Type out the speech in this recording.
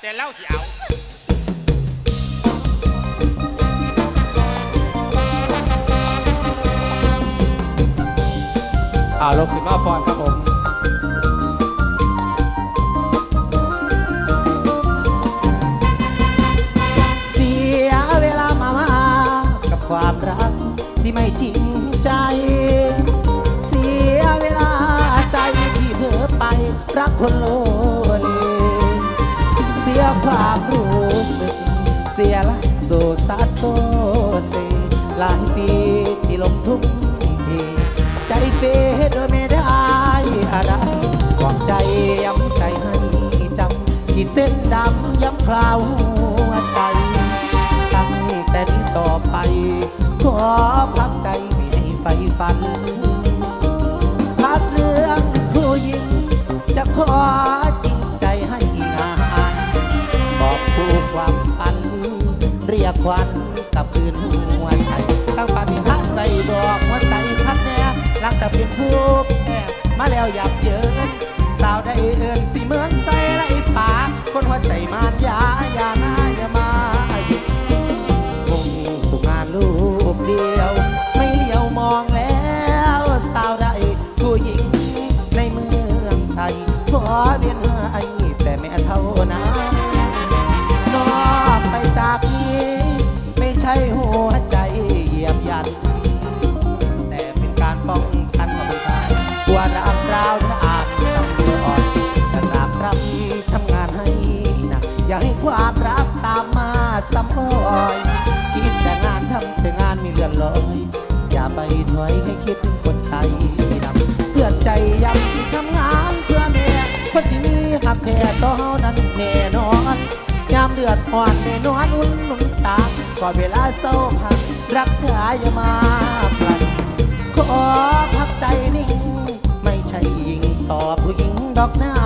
แต่เล่าสิเอาอ่าลบถึงมาฟอนครับผมเสียเวลามามากับความรักที่ไม่จริงใจ เสียเวลาใจที่เผลอไปรักคนโลเลเสีย ความรู้สึก เสียละโซซัดโซเซหลายปีที่ลงทุกเทใจเฟโดยไม่ได้อะไรหวังใจย้ำใจให้จำที่เส้นดำย้ำคราวหัวใจตั้งแต่นี้ต่อไปขอ ควันกับคืนหัวใจตั้งปฏิทันในดอกหัวใจทัดแน่หลังจากเปลี่ยนผู้แพ้มาแล้วอยากเจอ สาวได้เอินสิเหมือนใส่ไรปากคนหัวใจมานยาอย่านาอย่ามาหยุดมุ่งสู่งานลูกเดียว ไม่เลี้ยวมองแล้ว สาวใดผู้หญิงในเมืองไทยขอเถอยให้คิดถึงคนไทยดำเพื่อใจย้ำที่ทำงานเพื่อแม่คนที่มีหักแท้ต่อเฮานั้นแน่นอนยามเดือดอ่อนแน่นอนอุ่นหนุนตาก่อนเวลาเศร้าพันรักชายอย่ามาพลันขอพักใจนิ่ง ไม่ใช่ยิงต่อผู้หญิงดอกหน้า